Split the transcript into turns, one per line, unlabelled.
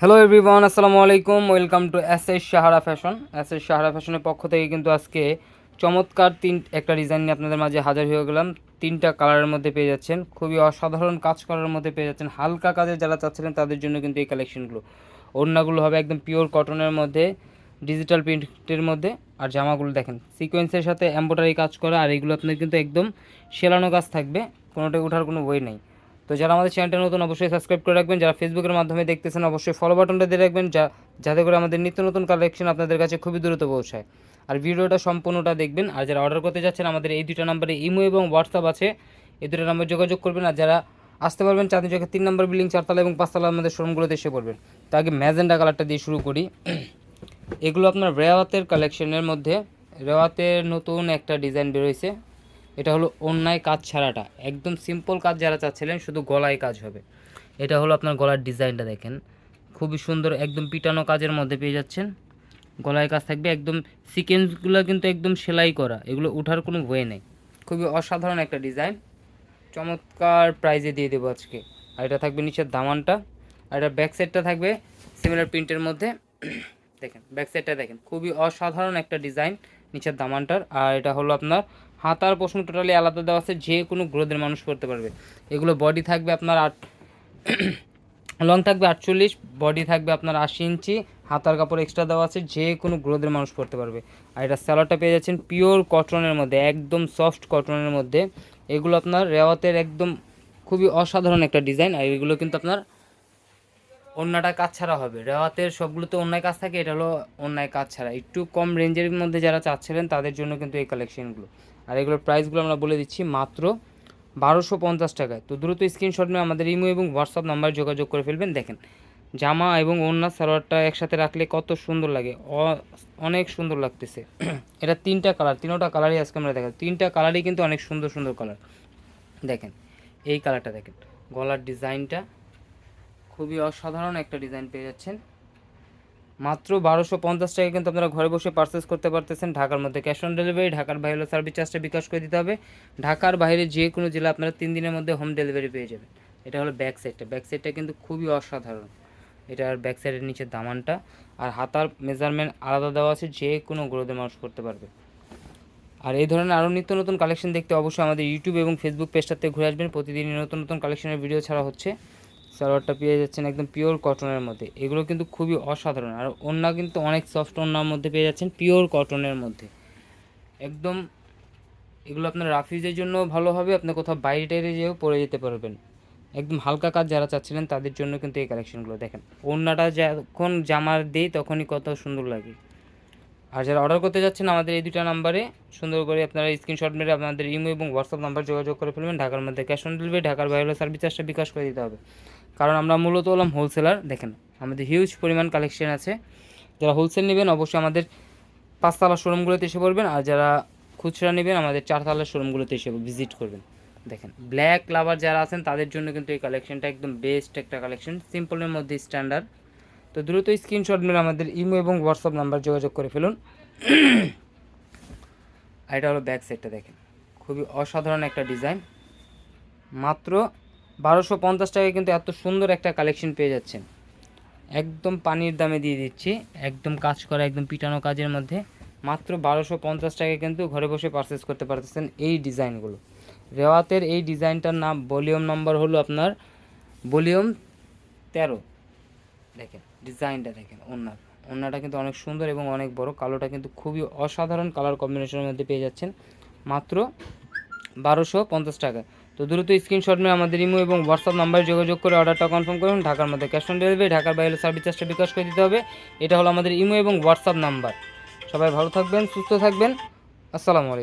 Hello everyone আসসালামু আলাইকুম welcome to S S Sahara fashion S S Sahara ফ্যাশনের পক্ষ থেকে কিন্তু আজকে চমৎকার তিন একটা ডিজাইন নিয়ে আপনাদের মাঝে হাজার হয়ে গেলাম। তিনটা কালারের মধ্যে পেয়ে যাচ্ছেন। খুবই অসাধারণ কাজ করার মধ্যে পেয়ে যাচ্ছেন। হালকা কাজে যারা চাচ্ছিলেন তাদের জন্য কিন্তু এই কালেকশনগুলো ওড়নাগুলো হবে একদম পিওর কটনের মধ্যে ডিজিটাল প্রিন্টের মধ্যে। আর জামাগুলো দেখেন সিকোয়েন্সের সাথে এম্ব্রয়ডারি কাজ করা, আর এগুলো আপনার কিন্তু একদম সেলানো কাজ থাকবে। কোনোটা ওঠার কোনো ওয়ে নেই। তো যারা আমাদের চ্যানেলটা নতুন, অবশ্যই সাবস্ক্রাইব করে রাখবেন। যারা ফেসবুকের মাধ্যমে দেখতেছেন, অবশ্যই ফলো বাটনটা দিয়ে রাখবেন, যা যাতে করে আমাদের নিত্য নতুন কালেকশন আপনাদের কাছে খুবই দ্রুত পৌঁছায়। আর ভিডিওটা সম্পূর্ণটা দেখবেন, আর যারা অর্ডার করতে যাচ্ছেন, আমাদের এই দুটো নাম্বারে ইমো এবং হোয়াটসঅ্যাপ আছে। এই দুটো নাম্বার যোগাযোগ করবেন, আর যারা আসতে পারবেন চাঁদনি চোখে তিন নম্বর বিল্ডিং চারতলা এবং পাঁচতলা আমাদের শোরুমগুলোতে এসে পড়বেন। তো আগে ম্যাজেন্ডা কালারটা দিয়ে শুরু করি। এগুলো আপনার রেওয়াতের কালেকশনের মধ্যে, রেওয়াতের নতুন একটা ডিজাইন বেরোয়েছে এটা হলো অন্যায় কাজ ছাড়াটা। একদম সিম্পল কাজ যারা চাচ্ছিলেন, শুধু গলায় কাজ হবে। এটা হলো আপনার গলার ডিজাইনটা দেখেন। খুবই সুন্দর, একদম পিটানো কাজের মধ্যে পেয়ে যাচ্ছেন। গলায় কাজ থাকবে, একদম সিকেন্সগুলো কিন্তু একদম সেলাই করা। এগুলো ওঠার কোনো ওয়ে নেই। খুবই অসাধারণ একটা ডিজাইন। চমৎকার প্রাইজে দিয়ে দেবো আজকে। আর এটা থাকবে নিচের দামানটা। আর এটা ব্যাক সাইডটা থাকবে সিমিলার প্রিন্টের মধ্যে। দেখেন ব্যাক সাইডটা দেখেন। খুবই অসাধারণ একটা ডিজাইন নিচের দামানটার। আর এটা হলো আপনার হাতার প্রশ্ন টোটালি আলাদা দেওয়া আছে, যে কোনো গ্রোদের মানুষ করতে পারবে। এগুলো বডি থাকবে আপনার আট লং থাকবে আটচল্লিশ বডি থাকবে আপনার আশি ইঞ্চি, হাতার কাপড় এক্সট্রা দেওয়া আছে, যে কোনো গ্রোদের মানুষ করতে পারবে। আর এটা স্যালোয়ারটা পেয়ে যাচ্ছেন পিওর কটনের মধ্যে, একদম সফট কটনের মধ্যে। এগুলো আপনার রেওয়াতের একদম খুবই অসাধারণ একটা ডিজাইন আর এগুলো কিন্তু আপনার অন্যটা কাজ ছাড়া হবে। রেওয়াতের সবগুলো তো অন্যায় কাজ থাকে, এটা হলো অন্যায় কাজ ছাড়া। একটু কম রেঞ্জের মধ্যে যারা চাচ্ছিলেন, তাদের জন্য কিন্তু এই কালেকশনগুলো আর এগুলোর প্রাইসগুলো আমরা বলে দিচ্ছি মাত্র বারোশো পঞ্চাশ টাকায়। তো দ্রুত স্ক্রিনশট নিয়ে আমাদের ইমো এবং হোয়াটসঅ্যাপ নাম্বার যোগাযোগ করে ফেলবেন। দেখেন, জামা এবং ওড়না সালোয়ারটা একসাথে রাখলে কত সুন্দর লাগে। অনেক সুন্দর লাগতেছে। এটা তিনটা কালার, তিনোটা কালারই আজকে আমরা দেখা তিনটা কালারই কিন্তু অনেক সুন্দর সুন্দর কালার। দেখেন, এই কালারটা দেখেন। গলার ডিজাইনটা খুবই অসাধারণ একটা ডিজাইন পেয়ে যাচ্ছেন। মাত্র বারোশো পঞ্চাশ টাকা কিন্তু আপনারা ঘরে বসে পারচেস করতে পারতেছেন। ঢাকার মধ্যে ক্যাশ অন ডেলিভারি ঢাকার বাইরে সার্ভিস চার্জটা বিকাশ করে দিতে হবে। ঢাকার বাইরে যে কোনো জেলা আপনারা তিন দিনের মধ্যে হোম ডেলিভারি পেয়ে যাবেন। এটা হলো ব্যাক সাইডটা ব্যাক সাইডটা কিন্তু খুবই অসাধারণ। এটার ব্যাক সাইডের নিচে দামানটা। আর হাতার মেজারমেন্ট আলাদা দেওয়া আছে, যে কোনো গ্রোদে মানুষ করতে পারবে। আর এই ধরনের আরও নিত্য নতুন কালেকশন দেখতে অবশ্যই আমাদের ইউটিউব এবং ফেসবুক পেজটাতে ঘুরে আসবেন। প্রতিদিনই নতুন নতুন কালেকশনের ভিডিও ছাড়া হচ্ছে। সালোয়ারটা পেয়ে যাচ্ছেন একদম পিওর কটনের মধ্যে। এগুলো কিন্তু খুবই অসাধারণ। আর ওড়না কিন্তু অনেক সফট ওড়নার মধ্যে পেয়ে যাচ্ছেন পিওর কটনের মধ্যে। একদম, এগুলো আপনার রাফিজের জন্য ভালো হবে, আপনি কোথাও বাইরে টাইরে যেও পরে যেতে পারবেন। একদম হালকা কাজ যারা চাচ্ছিলেন, তাদের জন্য কিন্তু এই কালেকশনগুলো দেখেন, ওড়নাটা যখন জামার দেই, তখনই কত সুন্দর লাগে। আর যারা অর্ডার করতে যাচ্ছেন, আমাদের এই দুটা নাম্বারে সুন্দর করে আপনারা স্ক্রিনশট মেরে আপনাদের ইমো এবং হোয়াটসঅ্যাপ নাম্বার যোগাযোগ করে ফেলবেন। ঢাকার মধ্যে ক্যাশ অন ডেলিভারি ঢাকার বাইরে সার্ভিস চার্জটা বিকাশ করে দিতে হবে। কারণ আমরা মূলত হলাম হোলসেলার দেখেন, আমাদের হিউজ পরিমাণ কালেকশন আছে। যারা হোলসেল নেবেন, অবশ্যই আমাদের পাঁচতলা শোরুমগুলোতে এসে পড়বেন, আর যারা খুচরা নেবেন, আমাদের চারতলার শোরুমগুলোতে এসে ভিজিট করবেন। দেখেন ব্ল্যাক লাভার যারা আছেন, তাদের জন্য কিন্তু এই কালেকশনটা একদম বেস্ট একটা কালেকশন সিম্পলের মধ্যে স্ট্যান্ডার্ড তো দ্রুত স্ক্রিনশট মেরে আমাদের ইমো এবং হোয়াটসঅ্যাপ নাম্বার যোগাযোগ করে ফেলুন। আর এটা হলো ব্যাক সাইডটা দেখেন। খুবই অসাধারণ একটা ডিজাইন মাত্র বারোশো পঞ্চাশ টাকায় কিন্তু এত সুন্দর একটা কালেকশন পেয়ে যাচ্ছেন। একদম পানির দামে দিয়ে দিচ্ছি, একদম কাজ করা, একদম পিটানো কাজের মধ্যে। মাত্র বারোশো পঞ্চাশ টাকায় কিন্তু ঘরে বসে পারচেস করতে পারতেছেন এই ডিজাইনগুলো। রেওয়াতের এই ডিজাইনটার নাম ভলিউম নাম্বার হলো আপনার ভলিউম তেরো। দেখেন, ডিজাইনটা দেখেন ওনার ওনাটা কিন্তু অনেক সুন্দর এবং অনেক বড়। কালোটা কিন্তু খুবই অসাধারণ কালার কম্বিনেশনের মধ্যে পেয়ে যাচ্ছেন। মাত্র বারোশো পঞ্চাশ টাকা তো দ্রুত স্ক্রিনশট নিয়ে আমাদের ইমো এবং হোয়াটসঅ্যাপ নাম্বারে যোগাযোগ করে অর্ডারটা কনফার্ম করুন, ঢাকার মধ্যে ক্যাশ অন ডেলিভারি ঢাকার বাইরে সার্ভিস চার্জটা বিকাশ করে দিতে হবে। এটা হলো আমাদের ইমো এবং হোয়াটসঅ্যাপ নাম্বার। সবাই ভালো থাকবেন, সুস্থ থাকবেন। আসসালামু আলাইকুম।